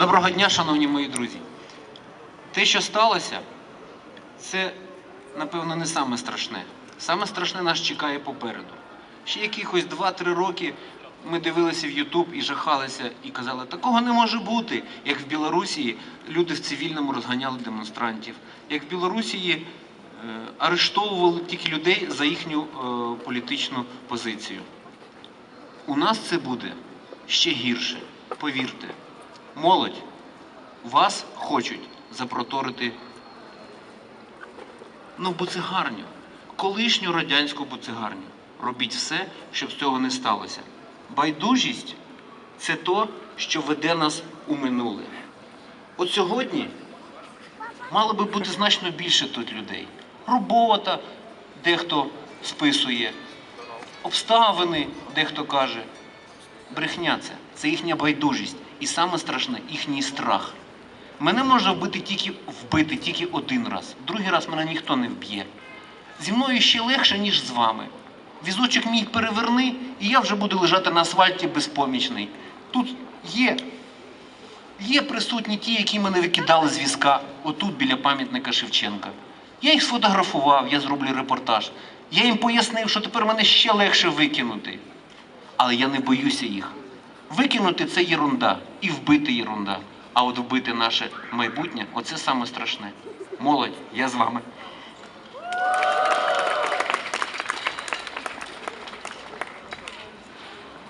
Доброго дня, шановні мої друзі. Те, що сталося, це, напевно, не саме страшне. Саме страшне нас чекає попереду. Ще якихось 2-3 роки ми дивилися в Ютуб і жахалися, і казали, такого не може бути, як в Білорусі люди в цивільному розганяли демонстрантів, як в Білорусі е, арештовували тільки людей за їхню е, політичну позицію. У нас це буде ще гірше, повірте. Молодь, вас хочуть запроторити ну, буцегарню, колишню радянську буцегарню. Робіть все, щоб з цього не сталося. Байдужість це то, що веде нас у минуле. От сьогодні мало би бути значно більше тут людей. Робота, дехто списує, обставини, дехто каже. Брехня це, це їхня байдужість. І саме страшне їхній страх. Мене може вбити тільки вбити тільки один раз. Другий раз мене ніхто не вб'є. Зі мною ще легше, ніж з вами. Візочок мій переверни, і я вже буду лежати на асфальті безпомічний. Тут є, є присутні ті, які мене викидали з візка, отут біля пам'ятника Шевченка. Я їх сфотографував, я зроблю репортаж. Я їм пояснив, що тепер мене ще легше викинути. Але я не боюся їх. Викинути це єрунда і вбити єрунда. А от вбити наше майбутнє оце саме страшне. Молодь, я з вами.